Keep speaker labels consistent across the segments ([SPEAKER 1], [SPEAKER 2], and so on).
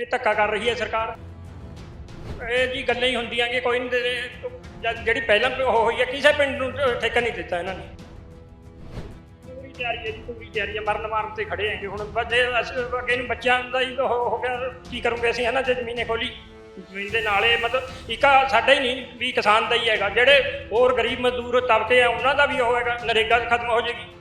[SPEAKER 1] ਇਹ ਧੱਕਾ ਕਰ ਰਹੀ ਹੈ ਸਰਕਾਰ। ਇਹ ਜੀ ਗੱਲਾਂ ਹੀ ਹੁੰਦੀਆਂ ਕਿ ਕੋਈ ਨਹੀਂ ਦੇ- ਜਿਹੜੀ ਪਹਿਲਾਂ ਉਹ ਹੋਈ ਹੈ, ਕਿਸੇ ਪਿੰਡ ਨੂੰ ਠੇਕਾ ਨਹੀਂ ਦਿੱਤਾ ਇਹਨਾਂ ਨੇ। ਪੂਰੀ ਤਿਆਰੀ ਹੈ ਜੀ, ਪੂਰੀ ਤਿਆਰੀ ਹੈ। ਮਰਨ ਮਾਰਨ ਤੇ ਖੜੇ ਹੈਗੇ ਹੁਣ। ਬੱਚੇ ਅਸੀਂ, ਅੱਗੇ ਨੂੰ ਬੱਚਿਆਂ ਦਾ ਹੀ ਉਹ ਹੋ ਗਿਆ, ਕੀ ਕਰੂੰਗੇ ਅਸੀਂ ਇਹਨਾਂ ਜੇ ਜ਼ਮੀਨੇ ਖੋਲੀ। ਜ਼ਮੀਨ ਦੇ ਨਾਲੇ ਮਤਲਬ ਇੱਕ ਸਾਡਾ ਹੀ ਨਹੀਂ, ਵੀ ਕਿਸਾਨ ਦਾ ਹੀ ਹੈਗਾ। ਜਿਹੜੇ ਹੋਰ ਗਰੀਬ ਮਜ਼ਦੂਰ ਤਬਕੇ ਆ, ਉਹਨਾਂ ਦਾ ਵੀ ਉਹ ਹੈਗਾ, ਨਰੇਗਾ ਖਤਮ ਹੋ ਜਾਏਗੀ।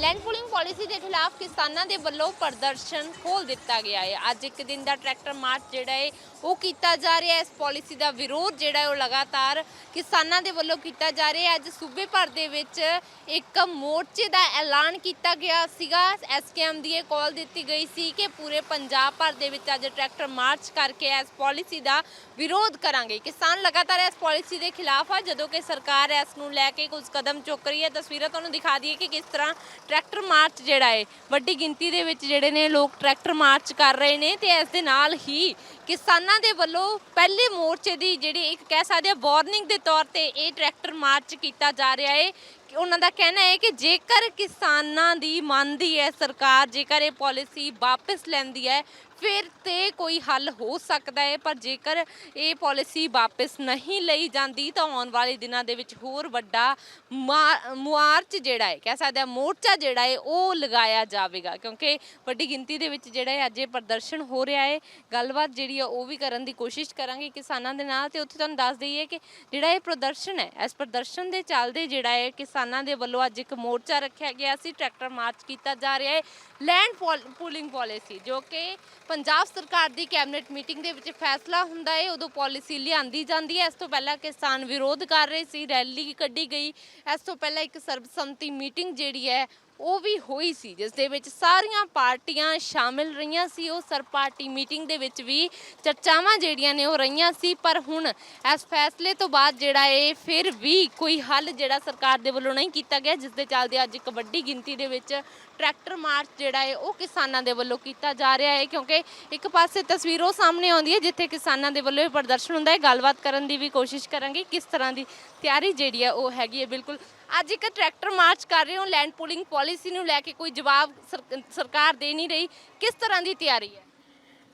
[SPEAKER 2] ਲੈਂਡ ਪੂਲਿੰਗ ਪਾਲਿਸੀ ਦੇ ਖਿਲਾਫ ਕਿਸਾਨਾਂ ਦੇ ਵੱਲੋਂ ਪ੍ਰਦਰਸ਼ਨ ਖੋਲ ਦਿੱਤਾ ਗਿਆ ਹੈ। ਅੱਜ ਇੱਕ ਦਿਨ ਦਾ ਟਰੈਕਟਰ ਮਾਰਚ ਜਿਹੜਾ ਹੈ ਉਹ ਕੀਤਾ ਜਾ ਰਿਹਾ ਹੈ। ਇਸ ਪਾਲਿਸੀ ਦਾ ਵਿਰੋਧ ਜਿਹੜਾ ਹੈ ਉਹ ਲਗਾਤਾਰ ਕਿਸਾਨਾਂ ਦੇ ਵੱਲੋਂ ਕੀਤਾ ਜਾ ਰਿਹਾ ਹੈ। ਅੱਜ ਸੂਬੇ ਭਰ ਦੇ ਵਿੱਚ ਇੱਕ ਮੋਰਚੇ ਦਾ ਐਲਾਨ ਕੀਤਾ ਗਿਆ ਸੀਗਾ। ਐਸਕੇਐਮ ਦੀ ਇਹ ਕਾਲ ਦਿੱਤੀ ਗਈ ਸੀ ਕਿ ਪੂਰੇ ਪੰਜਾਬ ਭਰ ਦੇ ਵਿੱਚ ਅੱਜ ਟਰੈਕਟਰ ਮਾਰਚ ਕਰਕੇ ਇਸ ਪਾਲਿਸੀ ਦਾ ਵਿਰੋਧ ਕਰਾਂਗੇ। ਕਿਸਾਨ ਲਗਾਤਾਰ ਇਸ ਪਾਲਿਸੀ ਦੇ ਖਿਲਾਫ ਆ। ਜਦੋਂ ਕਿ ਸਰਕਾਰ ਇਸ ਨੂੰ ਲੈ ਕੇ ਕੁਝ ਕਦਮ ਚੁੱਕ ਰਹੀ ਹੈ, ਤਸਵੀਰਾਂ ਤੁਹਾਨੂੰ ਦਿਖਾ ਦਈਏ ਕਿ ਕਿਸ ਤਰ੍ਹਾਂ ਟਰੈਕਟਰ ਮਾਰਚ ਜਿਹੜਾ ਹੈ, ਵੱਡੀ ਗਿਣਤੀ ਦੇ ਵਿੱਚ ਜਿਹੜੇ ਨੇ ਲੋਕ ਟਰੈਕਟਰ ਮਾਰਚ ਕਰ ਰਹੇ ਨੇ ਤੇ ਇਸ ਦੇ ਨਾਲ ਹੀ ਕਿਸਾਨ ਦੇ ਵੱਲੋਂ ਪਹਿਲੇ ਮੋਰਚੇ ਦੀ ਜਿਹੜੀ ਇੱਕ ਕਹਿ ਸਕਦੇ ਆ ਵਾਰਨਿੰਗ ਦੇ ਤੌਰ ਤੇ ਇਹ ਟਰੈਕਟਰ ਮਾਰਚ ਕੀਤਾ ਜਾ ਰਿਹਾ ਹੈ ਕਿ ਉਹਨਾਂ ਦਾ ਕਹਿਣਾ ਹੈ ਕਿ ਜੇਕਰ ਕਿਸਾਨਾਂ ਦੀ ਮੰਨਦੀ ਹੈ ਸਰਕਾਰ, ਜੇਕਰ ਇਹ ਪਾਲਿਸੀ ਵਾਪਸ ਲੈਂਦੀ ਹੈ ਫਿਰ ਤੇ ਕੋਈ ਹੱਲ ਹੋ ਸਕਦਾ ਹੈ, ਪਰ ਜੇਕਰ ਇਹ ਪਾਲਿਸੀ ਵਾਪਸ ਨਹੀਂ ਲਈ ਜਾਂਦੀ ਤਾਂ ਆਉਣ ਵਾਲੇ ਦਿਨਾਂ ਦੇ ਵਿੱਚ ਹੋਰ ਵੱਡਾ ਮਾ- ਮਾਰਚ ਜਿਹੜਾ ਹੈ, ਕਹਿ ਸਕਦੇ ਆ ਮੋਰਚਾ ਜਿਹੜਾ ਹੈ, ਉਹ ਲਗਾਇਆ ਜਾਵੇਗਾ। ਕਿਉਂਕਿ ਵੱਡੀ ਗਿਣਤੀ ਦੇ ਵਿੱਚ ਜਿਹੜਾ ਹੈ, ਅੱਜ ਇਹ ਪ੍ਰਦਰਸ਼ਨ ਹੋ ਰਿਹਾ ਹੈ। ਗੱਲਬਾਤ ਜਿਹੜੀ ਆ, ਉਹ ਵੀ ਕਰਨ ਦੀ ਕੋਸ਼ਿਸ਼ ਕਰਾਂਗੇ ਕਿਸਾਨਾਂ ਦੇ ਨਾਲ ਤੇ ਉੱਥੇ ਤੁਹਾਨੂੰ ਦੱਸ ਦਈਏ ਕਿ ਜਿਹੜਾ ਇਹ ਪ੍ਰਦਰਸ਼ਨ ਹੈ, ਇਸ ਪ੍ਰਦਰਸ਼ਨ ਦੇ ਚੱਲਦੇ ਜਿਹੜਾ ਹੈ, ਕਿਸਾਨਾਂ ਦੇ ਵੱਲੋਂ ਅੱਜ ਇੱਕ ਮੋਰਚਾ ਰੱਖਿਆ ਗਿਆ ਸੀ, ਟਰੈਕਟਰ ਮਾਰਚ ਕੀਤਾ ਜਾ ਰਿਹਾ ਹੈ, ਲੈਂਡ ਪੂਲਿੰਗ ਪਾਲਿਸੀ, ਜੋ ਕਿ ਪੰਜਾਬ ਸਰਕਾਰ ਦੀ ਕੈਬਨਿਟ ਮੀਟਿੰਗ ਦੇ ਵਿੱਚ ਫੈਸਲਾ ਹੁੰਦਾ ਹੈ ਉਦੋਂ ਪਾਲਿਸੀ ਲਿਆਂਦੀ ਜਾਂਦੀ ਹੈ ਇਸ ਤੋਂ ਪਹਿਲਾਂ ਕਿਸਾਨ ਵਿਰੋਧ ਕਰ ਰਹੇ ਸੀ, ਰੈਲੀ ਕੱਢੀ ਗਈ। ਇਸ ਤੋਂ ਪਹਿਲਾਂ ਇੱਕ ਸਰਬਸੰਮਤੀ ਮੀਟਿੰਗ ਜਿਹੜੀ ਹੈ ਉਹ ਵੀ ਹੋਈ ਸੀ, ਜਿਸ ਦੇ ਵਿੱਚ ਸਾਰੀਆਂ ਪਾਰਟੀਆਂ ਸ਼ਾਮਿਲ ਰਹੀਆਂ ਸੀ। ਉਹ ਸਰ ਪਾਰਟੀ ਮੀਟਿੰਗ ਦੇ ਵਿੱਚ ਵੀ ਚਰਚਾਵਾਂ ਜਿਹੜੀਆਂ ਨੇ ਉਹ ਰਹੀਆਂ ਸੀ, ਪਰ ਹੁਣ ਇਸ ਫੈਸਲੇ ਤੋਂ ਬਾਅਦ ਜਿਹੜਾ ਇਹ ਫਿਰ ਵੀ ਕੋਈ ਹੱਲ ਜਿਹੜਾ ਸਰਕਾਰ ਦੇ ਵੱਲੋਂ ਨਹੀਂ ਕੀਤਾ ਗਿਆ, ਜਿਸ ਦੇ ਚੱਲਦੇ ਅੱਜ ਇੱਕ ਵੱਡੀ ਗਿਣਤੀ ਦੇ ਵਿੱਚ ਟਰੈਕਟਰ ਮਾਰਚ ਜਿਹੜਾ ਹੈ ਉਹ ਕਿਸਾਨਾਂ ਦੇ ਵੱਲੋਂ ਕੀਤਾ ਜਾ ਰਿਹਾ ਹੈ ਕਿਉਂਕਿ ਇੱਕ ਪਾਸੇ ਤਸਵੀਰ ਉਹ ਸਾਹਮਣੇ ਆਉਂਦੀ ਹੈ ਜਿੱਥੇ ਕਿਸਾਨਾਂ ਦੇ ਵੱਲੋਂ ਇਹ ਪ੍ਰਦਰਸ਼ਨ ਹੁੰਦਾ ਹੈ ਗੱਲਬਾਤ ਕਰਨ ਦੀ ਵੀ ਕੋਸ਼ਿਸ਼ ਕਰਾਂਗੇ, ਕਿਸ ਤਰ੍ਹਾਂ ਦੀ ਤਿਆਰੀ ਜਿਹੜੀ ਹੈ ਉਹ ਹੈਗੀ ਹੈ ਬਿਲਕੁਲ ਅੱਜ ਇੱਕ ਟਰੈਕਟਰ ਮਾਰਚ ਕਰ ਰਹੇ ਹੋ ਲੈਂਡ ਪੂਲਿੰਗ ਪਾਲਿਸੀ ਨੂੰ ਲੈ ਕੇ ਕੋਈ ਜਵਾਬ ਸਰ- ਸਰਕਾਰ ਦੇ ਨਹੀਂ ਰਹੀ। ਕਿਸ ਤਰ੍ਹਾਂ ਦੀ ਤਿਆਰੀ ਹੈ?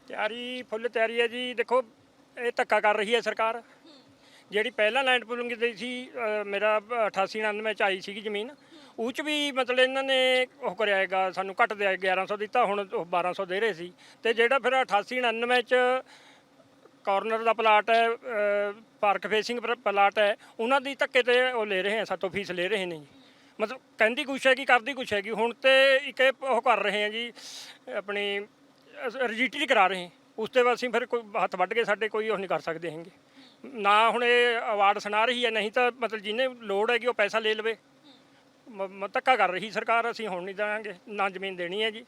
[SPEAKER 1] ਤਿਆਰੀ ਫੁੱਲ ਤਿਆਰੀ ਹੈ ਜੀ। ਦੇਖੋ ਇਹ ਧੱਕਾ ਕਰ ਰਹੀ ਹੈ ਸਰਕਾਰ। ਜਿਹੜੀ ਪਹਿਲਾਂ ਲੈਂਡ ਪੂਲਿੰਗ ਦੀ ਸੀ ਅ, ਮੇਰਾ 88 99 ਚ ਆਈ ਸੀਗੀ ਜ਼ਮੀਨ ਉਹ ਚ ਵੀ ਮਤਲਬ ਇਹਨਾਂ ਨੇ ਉਹ ਕਰਿਆ ਹੈਗਾ ਸਾਨੂੰ ਘੱਟ ਦੇ 1100 ਦਿੱਤਾ ਹੁਣ ਉਹ 1200 ਦੇ ਰਹੇ ਸੀ। ਤੇ ਜਿਹੜਾ ਫਿਰ 88 99 ਚ ਕਾਰਨਰ ਦਾ ਪਲਾਟ ਹੈ ਅ, ਪਾਰਕ ਫੇਸਿੰਗ ਪ- ਪਲਾਟ ਹੈ। ਉਹਨਾਂ ਦੀ ਧੱਕੇ ਤੇ ਉਹ ਲੈ ਰਹੇ ਆ ਸਾਤੋਂ ਫੀਸ ਲੈ ਰਹੇ ਨੇ ਜੀ। ਮਤਲਬ ਕਹਿੰਦੀ ਕੁਛ ਹੈਗੀ ਕਰਦੀ ਕੁਛ ਹੈਗੀ। ਹੁਣ ਤੇ ਇੱਕ ਇਹ ਉਹ ਕਰ ਰਹੇ ਆ ਜੀ ਆਪਣੀ ਰਜਿਸਟਰੀ ਕਰਾ ਰਹੇ ਉਸ ਤੇ ਬਾਅਦ ਅਸੀਂ ਫਿਰ ਕੋਈ ਹੱਥ ਵੱਢ ਕੇ ਸਾਡੇ ਕੋਈ ਉਹ ਨਹੀਂ ਕਰ ਸਕਦੇ ਹੈਗੇ। ਨਾ ਹੁਣ ਇਹ ਅਵਾਰਡ ਸੁਣਾ ਰਹੀ ਹੈ ਨਹੀਂ ਤਾਂ ਮਤਲਬ ਜਿਹਨੇ ਲੋੜ ਹੈਗੀ ਉਹ ਪੈਸਾ ਲੈ ਲਵੇ। ਮ- ਮ- ਧੱਕਾ ਕਰ ਰਹੀ ਸਰਕਾਰ ਅਸੀਂ ਹੁਣ ਨਹੀਂ ਦੇਵਾਂਗੇ ਨਾ ਜ਼ਮੀਨ ਦੇਣੀ ਹੈ ਜੀ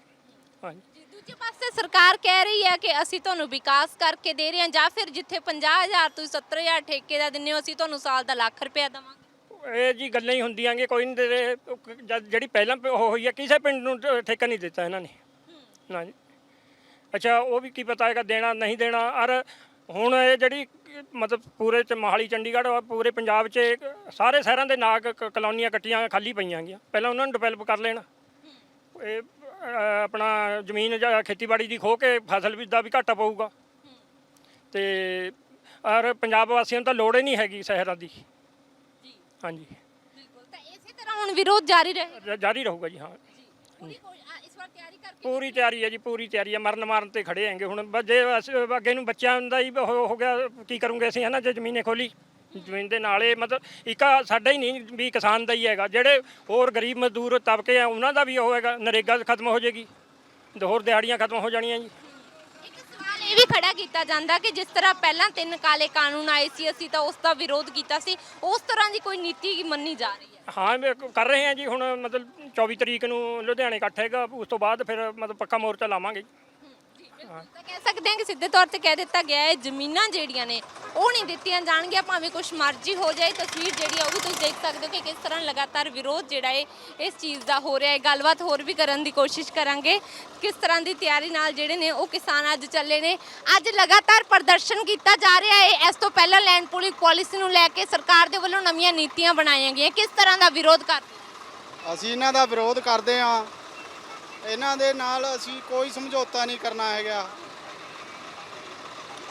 [SPEAKER 1] ਹਾਂਜੀ।
[SPEAKER 2] ਦੂਜੇ ਪਾਸੇ ਸਰਕਾਰ ਕਹਿ ਰਹੀ ਹੈ ਕਿ ਅਸੀਂ ਤੁਹਾਨੂੰ ਵਿਕਾਸ ਕਰਕੇ ਦੇ ਰਹੇ ਹਾਂ ਜਾਂ ਫਿਰ ਜਿੱਥੇ 50000 ਤੁਸੀਂ 70000 ਠੇਕੇ ਦਾ ਦਿੰਦੇ ਹੋ ਅਸੀਂ ਤੁਹਾਨੂੰ ਸਾਲ ਦਾ ਲੱਖ ਰੁਪਇਆ ਦੇਵਾਂਗੇ।
[SPEAKER 1] ਇਹ ਜੀ ਗੱਲਾਂ ਹੀ ਹੁੰਦੀਆਂ ਕਿ ਕੋਈ ਨਹੀਂ ਦੇ ਜਿਹੜੀ ਪਹਿਲਾਂ ਉਹ ਹੋਈ ਹੈ ਕਿਸੇ ਪਿੰਡ ਨੂੰ ਠੇਕਾ ਨਹੀਂ ਦਿੱਤਾ ਇਹਨਾਂ ਨੇ। ਨਾ ਜੀ ਅੱਛਾ ਉਹ ਵੀ ਕੀ ਪਤਾ ਹੈਗਾ ਦੇਣਾ ਨਹੀਂ ਦੇਣਾ। ਔਰ ਹੁਣ ਇਹ ਜਿਹੜੀ ਮਤਲਬ ਪੂਰੇ ਚ ਮੋਹਾਲੀ ਚੰਡੀਗੜ੍ਹ ਔਰ ਪੂਰੇ ਪੰਜਾਬ 'ਚ ਸਾਰੇ ਸ਼ਹਿਰਾਂ ਦੇ ਨਾਗ ਕਲੋਨੀਆਂ ਕੱਟੀਆਂ ਖਾਲੀ ਪਈਆਂ ਗੀਆਂ ਪਹਿਲਾਂ ਉਹਨਾਂ ਨੂੰ ਡਿਵੈਲਪ ਕਰ ਲੈਣਾ। ਇਹ ਆਪਣਾ ਜ਼ਮੀਨ ਜਾਂ ਖੇਤੀਬਾੜੀ ਦੀ ਖੋ ਕੇ ਫਸਲ ਵੀ ਦਾ ਵੀ ਘਾਟਾ ਪਊਗਾ। ਤੇ ਔਰ ਪੰਜਾਬ ਵਾਸੀਆਂ ਨੂੰ ਤਾਂ ਲੋੜ ਹੀ ਨਹੀਂ ਹੈਗੀ ਸ਼ਹਿਰਾਂ ਦੀ। ਹਾਂਜੀ।
[SPEAKER 2] ਬਿਲਕੁਲ। ਤਾਂ ਇਸੇ ਤਰ੍ਹਾਂ ਹੁਣ ਵਿਰੋਧ ਜਾਰੀ ਰਹੇ।
[SPEAKER 1] ਜ- ਜਾਰੀ ਰਹੂਗਾ ਜੀ ਹਾਂ।
[SPEAKER 2] ਪੂਰੀ ਕੋਈ- ਆ, ਇਸ ਵਾਰ ਤਿਆਰੀ ਕਰਕੇ
[SPEAKER 1] ਪੂਰੀ ਤਿਆਰੀ ਹੈ ਜੀ ਪੂਰੀ ਤਿਆਰੀ ਹੈ। ਮਰਨ ਮਾਰਨ ਤੇ ਖੜੇ ਹੈਗੇ। ਹੁਣ ਬ- ਜੇ ਅਸੀਂ ਅੱਗੇ ਨੂੰ ਬੱਚਿਆਂ ਦਾ ਹੀ ਹੋ ਗਿਆ ਕੀ ਕਰੂੰਗੇ ਅਸੀਂ ਹਨਾ ਜੇ ਜ਼ਮੀਨੇ ਖੋਲੀ। ਜ਼ਮੀਨ ਦੇ ਨਾਲੇ ਮਤਲਬ ਇੱਕ ਸਾਡਾ ਹੀ ਨਹੀਂ ਵੀ ਕਿਸਾਨ ਦਾ ਹੀ ਹੈਗਾ ਜਿਹੜੇ ਹੋਰ ਗਰੀਬ ਮਜ਼ਦੂਰ ਤਬਕੇ ਆ ਉਹਨਾਂ ਦਾ ਵੀ ਉਹ ਹੈਗਾ ਨਰੇਗਾ ਖਤਮ ਹੋ ਜਾਏਗੀ ਤੇ ਹੋਰ ਦਿਹਾੜੀਆਂ ਖਤਮ ਹੋ ਜਾਣੀਆਂ ਜੀ।
[SPEAKER 2] ਇੱਕ ਸਵਾਲ ਇਹ ਵੀ ਖੜਾ ਕੀਤਾ ਜਾਂਦਾ ਕਿ ਜਿਸ ਤਰ੍ਹਾਂ ਪਹਿਲਾਂ ਤਿੰਨ ਕਾਲੇ ਕਾਨੂੰਨ ਆਏ ਸੀ ਅਸੀਂ ਤਾਂ ਉਸ ਦਾ ਵਿਰੋਧ ਕੀਤਾ ਸੀ ਉਸ ਤਰ੍ਹਾਂ ਦੀ ਕੋਈ ਨੀਤੀ ਮੰਨੀ ਜਾ ਰਹੀ ਹੈ?
[SPEAKER 1] ਹਾਂ ਵੀ ਕਰ ਰਹੇ ਹਾਂ ਜੀ ਹੁਣ ਮਤਲਬ 24 ਤਰੀਕ ਨੂੰ ਲੁਧਿਆਣੇ ਇਕੱਠ ਹੈਗਾ ਉਸ ਤੋਂ ਬਾਅਦ ਫਿਰ ਮਤਲਬ ਪੱਕਾ ਮੋਰਚਾ ਲਾਵਾਂਗੇ
[SPEAKER 2] ਤਾਂ ਕਹਿ ਸਕਦੇ ਹਾਂ ਕਿ ਸਿੱਧੇ ਤੌਰ ਤੇ ਕਹਿ ਦਿੱਤਾ ਗਿਆ ਹੈ, ਜ਼ਮੀਨਾਂ ਜਿਹੜੀਆਂ ਨੇ, ਉਹ ਨਹੀਂ ਦਿੱਤੀਆਂ ਜਾਣਗੀਆਂ, ਭਾਵੇਂ ਕੁਛ ਮਰਜ਼ੀ ਹੋ ਜਾਏ, ਤਸਵੀਰ ਜਿਹੜੀ ਆ ਉਹ ਵੀ ਤੁਸੀਂ ਦੇਖ ਸਕਦੇ ਹੋ ਕਿ ਕਿਸ ਤਰ੍ਹਾਂ ਲਗਾਤਾਰ ਵਿਰੋਧ ਜਿਹੜਾ ਹੈ, ਇਸ ਚੀਜ਼ ਦਾ ਹੋ ਰਿਹਾ ਹੈ। ਗੱਲਬਾਤ ਹੋਰ ਵੀ ਕਰਨ ਦੀ ਕੋਸ਼ਿਸ਼ ਕਰਾਂਗੇ। ਕਿਸ ਤਰ੍ਹਾਂ ਦੀ ਤਿਆਰੀ ਨਾਲ ਜਿਹੜੇ ਨੇ, ਉਹ ਕਿਸਾਨ ਅੱਜ ਚੱਲੇ ਨੇ। ਅੱਜ ਲਗਾਤਾਰ ਪ੍ਰਦਰਸ਼ਨ ਕੀਤਾ ਜਾ ਰਿਹਾ ਹੈ। ਇਸ ਤੋਂ ਪਹਿਲਾਂ ਲੈਂਡ ਪੂਲਿੰਗ ਪਾਲਿਸੀ ਨੂੰ ਲੈ ਕੇ ਸਰਕਾਰ ਦੇ ਵੱਲੋਂ ਨਵੀਆਂ ਨੀਤੀਆਂ ਬਣਾਈਆਂ ਗਈਆਂ। ਕਿਸ ਤਰ੍ਹਾਂ ਦਾ ਵਿਰੋਧ ਕਰ
[SPEAKER 3] ਅਸੀਂ ਇਹਨਾਂ ਦਾ ਵਿਰੋਧ ਕਰਦੇ ਹਾਂ। ਇਹਨਾਂ ਦੇ ਨਾਲ ਅਸੀਂ ਕੋਈ ਸਮਝੌਤਾ ਨਹੀਂ ਕਰਨਾ ਹੈਗਾ।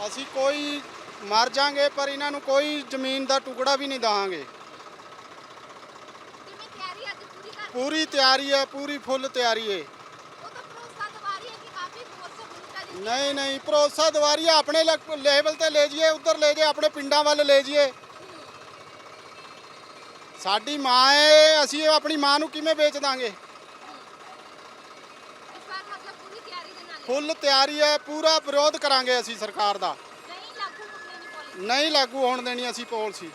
[SPEAKER 3] ਅਸੀਂ ਕੋਈ ਮਰ ਜਾਾਂਗੇ ਪਰ ਇਹਨਾਂ ਨੂੰ ਕੋਈ ਜ਼ਮੀਨ ਦਾ ਟੁਕੜਾ ਵੀ ਨਹੀਂ ਦਵਾਂਗੇ।
[SPEAKER 2] ਪੂਰੀ
[SPEAKER 3] ਤਿਆਰੀ ਹੈ ਪੂਰੀ ਫੁੱਲ ਤਿਆਰੀ ਹੈ ਨਹੀਂ ਨਹੀਂ ਭਰੋਸਾ ਦਵਾਰੀ ਆਪਣੇ ਲੈਵਲ ਤੇ ਲੈ ਜਾਈਏ ਉੱਧਰ ਲੈ ਜਾਈਏ ਆਪਣੇ ਪਿੰਡਾਂ ਵੱਲ ਲੈ ਜਾਈਏ। ਸਾਡੀ ਮਾਂ ਹੈ ਅਸੀਂ ਆਪਣੀ ਮਾਂ ਨੂੰ ਕਿਵੇਂ ਵੇਚ ਦਾਂਗੇ
[SPEAKER 2] ਇਸ ਵਾਰ ਮਤਲਬ ਪੂਰੀ ਤਿਆਰੀ ਦੇ ਨਾਲ
[SPEAKER 3] ਫੁੱਲ ਤਿਆਰੀ ਹੈ ਪੂਰਾ ਵਿਰੋਧ ਕਰਾਂਗੇ ਅਸੀਂ ਸਰਕਾਰ ਦਾ।
[SPEAKER 2] ਨਹੀਂ ਲਾਗੂ
[SPEAKER 3] ਹੋਣ ਦੇਣੀ ਅਸੀਂ ਪਾਲਿਸੀ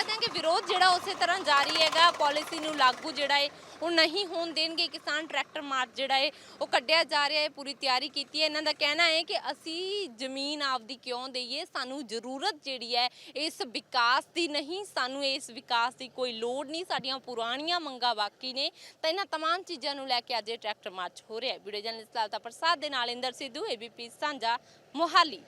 [SPEAKER 2] ਸਕਦੇ ਹਾਂ ਕਿ ਵਿਰੋਧ ਜਿਹੜਾ ਉਸੇ ਤਰ੍ਹਾਂ ਜਾਰੀ ਹੈਗਾ ਪਾਲਿਸੀ ਨੂੰ ਲਾਗੂ ਜਿਹੜਾ ਹੈ ਉਹ ਨਹੀਂ ਹੋਣ ਦੇਣਗੇ ਕਿਸਾਨ ਟਰੈਕਟਰ ਮਾਰਚ ਜਿਹੜਾ ਹੈ ਉਹ ਕੱਢਿਆ ਜਾ ਰਿਹਾ ਹੈ ਪੂਰੀ ਤਿਆਰੀ ਕੀਤੀ ਹੈ ਇਹਨਾਂ ਦਾ ਕਹਿਣਾ ਹੈ ਕਿ ਅਸੀਂ ਜ਼ਮੀਨ ਆਪਦੀ ਕਿਉਂ ਦਈਏ ਸਾਨੂੰ ਜ਼ਰੂਰਤ ਜਿਹੜੀ ਹੈ ਇਸ ਵਿਕਾਸ ਦੀ ਨਹੀਂ ਸਾਨੂੰ ਇਸ ਵਿਕਾਸ ਦੀ ਕੋਈ ਲੋੜ ਨਹੀਂ ਸਾਡੀਆਂ ਪੁਰਾਣੀਆਂ ਮੰਗਾਂ ਬਾਕੀ ਨੇ ਤਾਂ ਇਹਨਾਂ तमाम ਚੀਜ਼ਾਂ ਨੂੰ ਲੈ ਕੇ ਅੱਜ ਇਹ ਟਰੈਕਟਰ ਮਾਰਚ ਹੋ ਰਿਹਾ ਹੈ ਵੀਡੀਓ ਜਰਨਲਿਸਟ ਲਾਲਤਾ ਪ੍ਰਸਾਦ ਦੇ ਨਾਲ ਇੰਦਰ ਸਿੱਧੂ ਏਬੀਪੀ ਸਾਂਝਾ ਮੋਹਾਲੀ